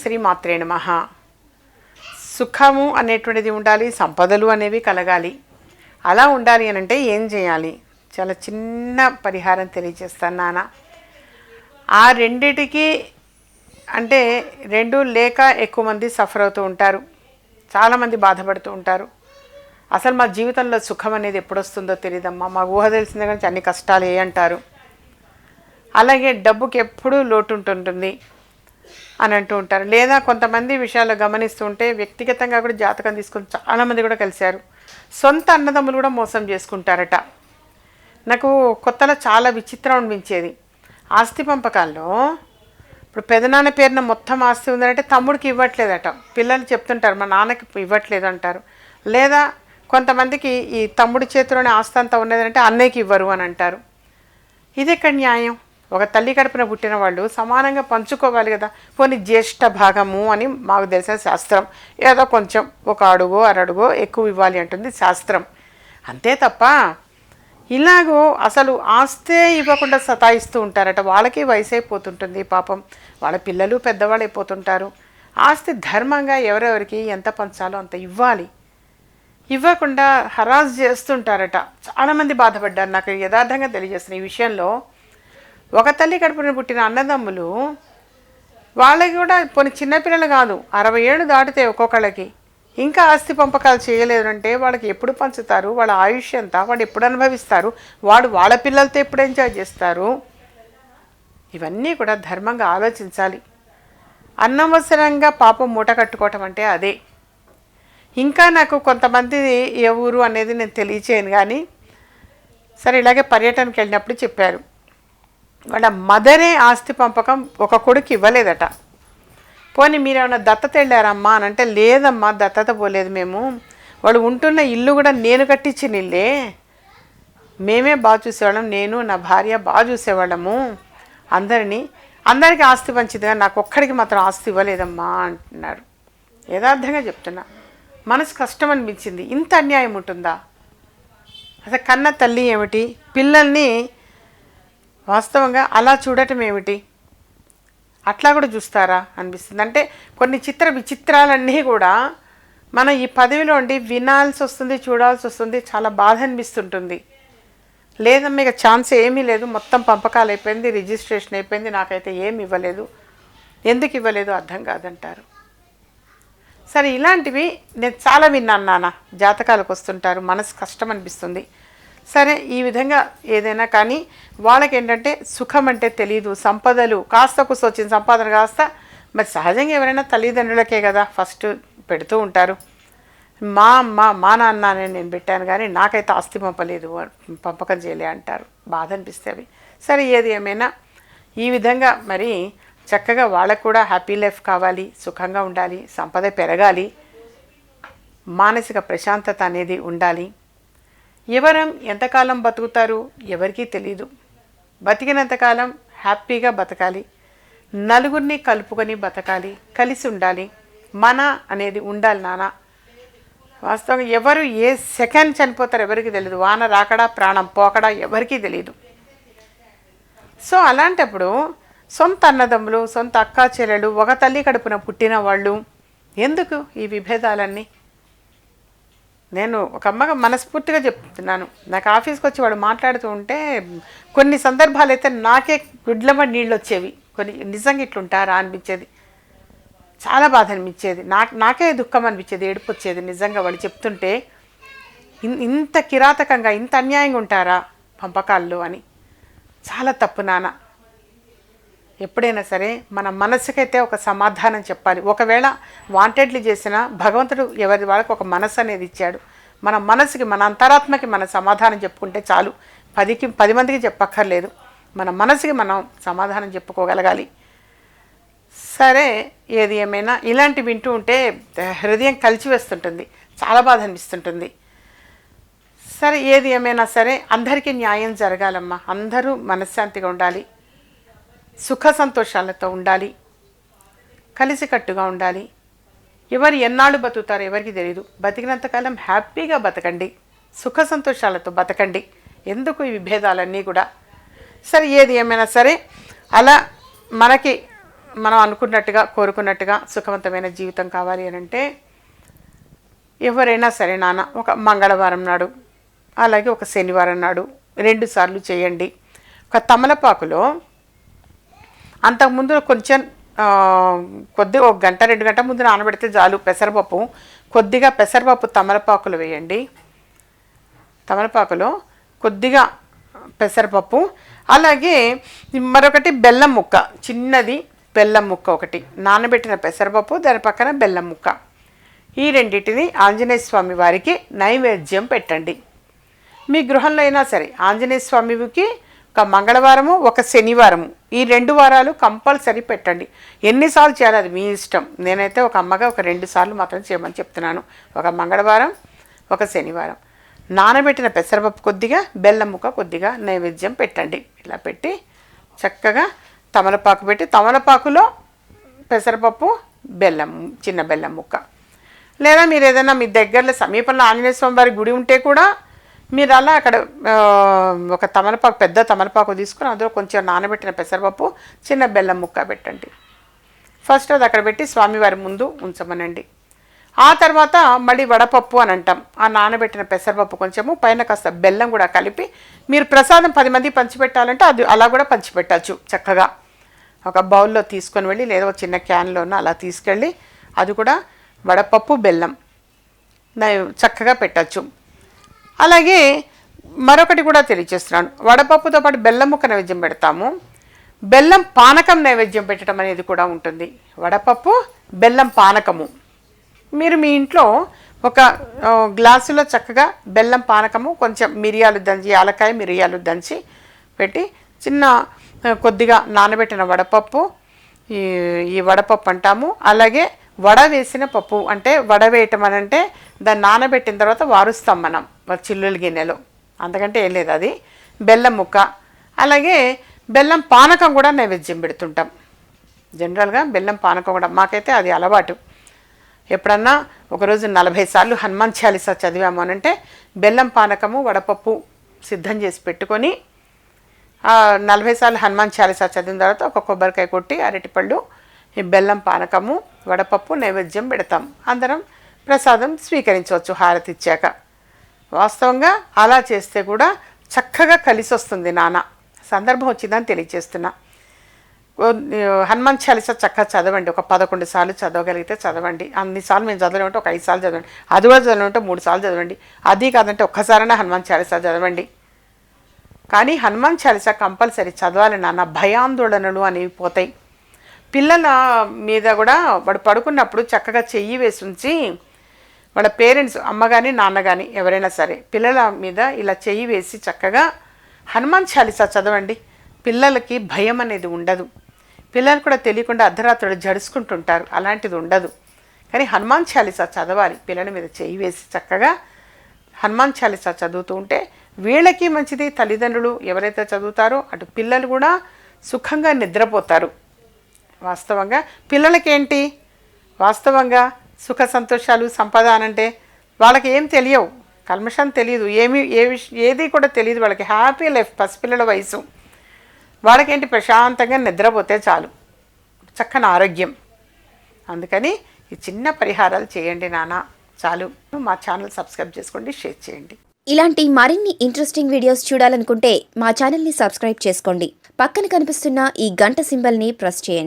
శ్రీ మాత్రే నమ. సుఖము అనేటువంటిది ఉండాలి సంపదలు అనేవి కలగాలి. అలా ఉండాలి అని అంటే ఏం చేయాలి? చాలా చిన్న పరిహారం తెలియజేస్తాను నాన్న. ఆ రెండిటికి అంటే రెండు లేక ఎక్కువ మంది సఫర్ అవుతూ ఉంటారు. చాలామంది బాధపడుతూ ఉంటారు. అసలు మా జీవితంలో సుఖం అనేది ఎప్పుడు వస్తుందో తెలియదమ్మా మా ఊహ తెలిసిన కానీ అన్ని కష్టాలు ఏ అంటారు. అలాగే డబ్బుకి ఎప్పుడూ లోటు ఉంటుంటుంది అని అంటూ ఉంటారు. లేదా కొంతమంది విషయాలు గమనిస్తూ ఉంటే వ్యక్తిగతంగా కూడా జాతకం తీసుకుని చాలామంది కూడా కలిశారు. సొంత అన్నదమ్ములు కూడా మోసం చేసుకుంటారట. నాకు కొత్తలో చాలా విచిత్రం అనిపించేది. ఆస్తి పంపకాల్లో ఇప్పుడు పెదనాన్న పేరున మొత్తం ఆస్తి ఉందంటే తమ్ముడికి ఇవ్వట్లేదట. పిల్లలు చెప్తుంటారు మా నాన్నకి ఇవ్వట్లేదు అంటారు లేదా కొంతమందికి ఈ తమ్ముడి చేతిలోనే ఆస్తి అంతా ఉన్నదంటే అన్నయ్యకి ఇవ్వరు అని అంటారు. ఇది ఎక్కడ న్యాయం? ఒక తల్లి కడుపున పుట్టిన వాళ్ళు సమానంగా పంచుకోవాలి కదా. పోనీ జ్యేష్ఠ భాగము అని మాకు తెలిసిన శాస్త్రం. ఏదో కొంచెం ఒక అడుగో అరడుగో ఎక్కువ ఇవ్వాలి అంటుంది శాస్త్రం. అంతే తప్ప ఇలాగో అసలు ఆస్తే ఇవ్వకుండా సతాయిస్తూ ఉంటారట. వాళ్ళకి వయసు అయిపోతుంటుంది పాపం. వాళ్ళ పిల్లలు పెద్దవాళ్ళు అయిపోతుంటారు. ఆస్తి ధర్మంగా ఎవరెవరికి ఎంత పంచాలో అంత ఇవ్వాలి. ఇవ్వకుండా హరాజ్ చేస్తుంటారట. చాలామంది బాధపడ్డారు. నాకు యథార్థంగా తెలియజేస్తున్న ఈ విషయంలో ఒక తల్లి కడుపున పుట్టిన అన్నదమ్ములు వాళ్ళకి కూడా కొన్ని చిన్నపిల్లలు కాదు అరవై ఏళ్ళు దాటితే ఒక్కొక్కళ్ళకి. ఇంకా ఆస్తి పంపకాలు చేయలేదు అంటే వాళ్ళకి ఎప్పుడు పంచుతారు? వాళ్ళ ఆయుష్ ఎంత? వాడు ఎప్పుడు అనుభవిస్తారు? వాడు వాళ్ళ పిల్లలతో ఎప్పుడు ఎంజాయ్ చేస్తారు? ఇవన్నీ కూడా ధర్మంగా ఆలోచించాలి. అనవసరంగా పాపం మూట కట్టుకోవటం అంటే అదే. ఇంకా నాకు కొంతమంది ఏ ఊరు అనేది నేను తెలియచేయను కానీ సరే ఇలాగే పర్యటనకి వెళ్ళినప్పుడు చెప్పారు. వాళ్ళ మదరే ఆస్తి పంపకం ఒక కొడుకు ఇవ్వలేదట. పోనీ మీరు ఏమైనా దత్తత వెళ్ళారమ్మా అని అంటే లేదమ్మా దత్తత పోలేదు మేము. వాళ్ళు ఉంటున్న ఇల్లు కూడా నేను కట్టించిన ఇల్లే. మేమే బాగా చూసేవాళ్ళం నేను నా భార్య బాగా చూసేవాళ్ళము. అందరినీ అందరికీ ఆస్తి పంచింది కానీ నాకు ఒక్కడికి మాత్రం ఆస్తి ఇవ్వలేదమ్మా అంటున్నారు. యథార్థంగా చెప్తున్నా. మనసు కష్టం అనిపించింది. ఇంత అన్యాయం ఉంటుందా? అసలు కన్న తల్లి ఏమిటి? పిల్లల్ని వాస్తవంగా అలా చూడటం ఏమిటి? అట్లా కూడా చూస్తారా అనిపిస్తుంది. అంటే కొన్ని చిత్ర విచిత్రాలన్నీ కూడా మనం ఈ పదవిలో ఉండి వినాల్సి వస్తుంది చూడాల్సి వస్తుంది చాలా బాధ అనిపిస్తుంటుంది. లేదమ్మా ఇక ఛాన్స్ ఏమీ లేదు. మొత్తం పంపకాలు అయిపోయింది రిజిస్ట్రేషన్ అయిపోయింది నాకైతే ఏమి ఇవ్వలేదు. ఎందుకు ఇవ్వలేదు? అర్థం కాదంటారు. సరే ఇలాంటివి నేను చాలా విన్నాను నాన్న. జాతకాలకు వస్తుంటారు మనసు కష్టం అనిపిస్తుంది. సరే ఈ విధంగా ఏదైనా కానీ వాళ్ళకి ఏంటంటే సుఖం అంటే తెలియదు సంపదలు కాస్త కుస్త వచ్చిన సంపాదన కాస్త మరి సహజంగా ఎవరైనా తల్లిదండ్రులకే కదా ఫస్ట్ పెడుతూ ఉంటారు. మా అమ్మ మా నాన్న నేను పెట్టాను కానీ నాకైతే ఆస్తి పంపలేదు పంపకం చేయలే అంటారు. బాధ అనిపిస్తే అవి. సరే ఏది ఏమైనా ఈ విధంగా మరి చక్కగా వాళ్ళకు కూడా హ్యాపీ లైఫ్ కావాలి సుఖంగా ఉండాలి సంపద పెరగాలి మానసిక ప్రశాంతత అనేది ఉండాలి. ఎవరం ఎంతకాలం బతుకుతారు ఎవరికీ తెలియదు బతికినంతకాలం హ్యాపీగా బతకాలి. నలుగురిని కలుపుకొని బతకాలి. కలిసి ఉండాలి. మన అనేది ఉండాలి నాన్న. వాస్తవంగా ఎవరు ఏ సెకండ్ చనిపోతారో ఎవరికి తెలియదు వాన రాకడా ప్రాణం పోకడా ఎవరికీ తెలియదు సో అలాంటప్పుడు సొంత అన్నదమ్ములు సొంత అక్కా చెల్లెలు ఒక తల్లి కడుపున పుట్టిన వాళ్ళు ఎందుకు ఈ విభేదాలన్నీ? నేను ఒక అమ్మగా మనస్ఫూర్తిగా చెప్తున్నాను. నాకు ఆఫీస్కి వచ్చి వాడు మాట్లాడుతూ ఉంటే కొన్ని సందర్భాలు అయితే నాకే గుడ్లమ్మ నీళ్ళు వచ్చేవి. కొన్ని నిజంగా ఇట్లుంటారా అనిపించేది. చాలా బాధ అనిపించేది. నాకు నాకే దుఃఖం అనిపించేది ఏడుపు వచ్చేది. నిజంగా వాడు చెప్తుంటే ఇన్- ఇంత కిరాతకంగా ఇంత అన్యాయంగా ఉంటారా పంపకాల్లో అని. చాలా తప్పు నాన్న. ఎప్పుడైనా సరే మన మనసుకైతే ఒక సమాధానం చెప్పాలి. ఒకవేళ వాంటెడ్లీ చేసిన భగవంతుడు ఎవరి వాళ్ళకి ఒక మనసు అనేది ఇచ్చాడు. మన మనసుకి మన అంతరాత్మకి మన సమాధానం చెప్పుకుంటే చాలు. పదికి పది మందికి చెప్పక్కర్లేదు. మన మనసుకి మనం సమాధానం చెప్పుకోగలగాలి. సరే ఏది ఏమైనా ఇలాంటి వింటూ ఉంటే హృదయం కలిచివేస్తుంటుంది చాలా బాధ అనిపిస్తుంటుంది. సరే ఏది ఏమైనా సరే అందరికీ న్యాయం జరగాలమ్మా. అందరూ మనశ్శాంతిగా ఉండాలి. సుఖ సంతోషాలతో ఉండాలి. కలిసికట్టుగా ఉండాలి. ఎవరు ఎన్నాళ్ళు బతుకుతారో ఎవరికి తెలియదు బతికినంతకాలం హ్యాపీగా బతకండి. సుఖ సంతోషాలతో బతకండి. ఎందుకు ఈ విభేదాలన్నీ కూడా? సరే ఏది ఏమైనా సరే అలా మనకి మనం అనుకున్నట్టుగా కోరుకున్నట్టుగా సుఖవంతమైన జీవితం కావాలి అని అంటే ఎవరైనా సరే నాన్న ఒక మంగళవారం నాడు అలాగే ఒక శనివారం నాడు రెండుసార్లు చేయండి. ఒక తమలపాకులో అంతకుముందు కొంచెం కొద్దిగా కొద్ది ఒక గంట రెండు గంట ముందు నానబెడితే చాలు పెసరపప్పు. కొద్దిగా పెసరపప్పు తమలపాకులు వేయండి. తమలపాకులు కొద్దిగా పెసరపప్పు. అలాగే మరొకటి బెల్లం ముక్క చిన్నది బెల్లం ముక్క ఒకటి. నానబెట్టిన పెసరపప్పు దాని పక్కన బెల్లం ముక్క. ఈ రెండింటిని ఆంజనేయ స్వామి వారికి నైవేద్యం పెట్టండి. మీ గృహంలో అయినా సరే ఆంజనేయ స్వామికి ఒక మంగళవారము ఒక శనివారము. ఈ రెండు వారాలు కంపల్సరీ పెట్టండి. ఎన్నిసార్లు చేయాలి అది మీ ఇష్టం. నేనైతే ఒక అమ్మగా ఒక రెండు సార్లు మాత్రం చేయమని చెప్తున్నాను. ఒక మంగళవారం ఒక శనివారం. నానబెట్టిన పెసరపప్పు కొద్దిగా బెల్లం ముక్క కొద్దిగా నైవేద్యం పెట్టండి. ఇలా పెట్టి చక్కగా తమలపాకు పెట్టి తమలపాకులో పెసరపప్పు బెల్లం చిన్న బెల్లం ముక్క. లేదా మీరు ఏదైనా మీ దగ్గరలో సమీపంలో ఆంజనేయ స్వామి వారి గుడి ఉంటే కూడా మీరు అలా అక్కడ ఒక తమలపాకు పెద్ద తమలపాకు తీసుకుని అందులో కొంచెం నానబెట్టిన పెసరపప్పు చిన్న బెల్లం ముక్క పెట్టండి. ఫస్ట్ అది అక్కడ పెట్టి స్వామివారి ముందు ఉంచమనండి. ఆ తర్వాత మళ్ళీ వడపప్పు అని అంటాం. ఆ నానబెట్టిన పెసరపప్పు కొంచెము పైన కాస్త బెల్లం కూడా కలిపి మీరు ప్రసాదం పది మంది పంచిపెట్టాలంటే అది అలా కూడా పంచిపెట్టచ్చు చక్కగా. ఒక బౌల్లో తీసుకొని వెళ్ళి లేదా ఒక చిన్న క్యాన్లోనూ అలా తీసుకెళ్ళి అది కూడా వడపప్పు బెల్లం చక్కగా పెట్టచ్చు. అలాగే మరొకటి కూడా తెలియజేస్తున్నాను. వడపప్పుతో పాటు బెల్లం ముక్క నైవేద్యం పెడతాము. బెల్లం పానకం నైవేద్యం పెట్టడం అనేది కూడా ఉంటుంది. వడపప్పు బెల్లం పానకము. మీరు మీ ఇంట్లో ఒక గ్లాసులో చక్కగా బెల్లం పానకము కొంచెం మిరియాలు దంచి యాలకాయ మిరియాలు దంచి పెట్టి చిన్న కొద్దిగా నానబెట్టిన వడపప్పు ఈ ఈ వడపప్పు అంటాము. అలాగే వడ వేసిన పప్పు అంటే వడ వేయటం అని అంటే దాన్ని నానబెట్టిన తర్వాత వారుస్తాం మనం ఒక చిల్లుల గిన్నెలో. అంతకంటే ఏం లేదు అది. బెల్లం ముక్క. అలాగే బెల్లం పానకం కూడా నైవేద్యం పెడుతుంటాం. జనరల్గా బెల్లం పానకం కూడా మాకైతే అది అలవాటు. ఎప్పుడన్నా ఒకరోజు నలభై సార్లు హనుమాన్ చాలీసా చదివాము అని అంటే బెల్లం పానకము వడపప్పు సిద్ధం చేసి పెట్టుకొని నలభై సార్లు హనుమాన్ చాలీసా చదివిన తర్వాత ఒక కొబ్బరికాయ కొట్టి అరటిపళ్ళు ఈ బెల్లం పానకము వడపప్పు నైవేద్యం పెడతాం. అందరం ప్రసాదం స్వీకరించవచ్చు హారతి ఇచ్చాక. వాస్తవంగా అలా చేస్తే కూడా చక్కగా కలిసి వస్తుంది నాన్న సందర్భం వచ్చిందని తెలియజేస్తున్నా హనుమాన్ చాలీసా చక్కగా చదవండి. ఒక పదకొండు సార్లు చదవగలిగితే చదవండి. అన్నిసార్లు మేము చదవలేమంటే ఒక ఐదు సార్లు చదవండి. అది కూడా చదవాలంటే మూడు సార్లు చదవండి. అది కాదంటే ఒక్కసారైనా హనుమాన్ చాలీసా చదవండి. కానీ హనుమాన్ చాలీస కంపల్సరీ చదవాలి నాన్న భయాందోళనలు అనేవి పోతాయి. పిల్లల మీద కూడా వాడు పడుకున్నప్పుడు చక్కగా చెయ్యి వేసి ఉంచి వాళ్ళ పేరెంట్స్ అమ్మ కానీ నాన్న కానీ ఎవరైనా సరే పిల్లల మీద ఇలా చెయ్యి వేసి చక్కగా హనుమాన్ చాలీసా చదవండి. పిల్లలకి భయం అనేది ఉండదు. పిల్లలు కూడా తెలియకుండా అర్ధరాత్రులు జడుచుకుంటుంటారు. అలాంటిది ఉండదు. కానీ హనుమాన్ చాలీసా చదవాలి. పిల్లల మీద చెయ్యి వేసి చక్కగా హనుమాన్ చాలీసా చదువుతూ ఉంటే వీళ్ళకి మంచిది. తల్లిదండ్రులు ఎవరైతే చదువుతారో అటు పిల్లలు కూడా సుఖంగా నిద్రపోతారు. వాస్తవంగా పిల్లలకేంటి? వాస్తవంగా సుఖ సంతోషాలు సంపద అంటే వాళ్ళకి ఏం తెలియవు. కల్మషం తెలియదు. ఏమి ఏ విష ఏది కూడా తెలియదు వాళ్ళకి. హ్యాపీ లైఫ్ పసిపిల్లల వయసు. వాళ్ళకేంటి? ప్రశాంతంగా నిద్రపోతే చాలు. చక్కని ఆరోగ్యం. అందుకని ఈ చిన్న పరిహారాలు చేయండి నాన్న. చాలు. మా ఛానల్ సబ్స్క్రైబ్ చేసుకోండి షేర్ చేయండి. ఇలాంటి మరిన్ని ఇంట్రెస్టింగ్ వీడియోస్ చూడాలనుకుంటే మా ఛానల్ని సబ్స్క్రైబ్ చేసుకోండి. పక్కన కనిపిస్తున్న ఈ గంట సింబల్ని ప్రెస్ చేయండి.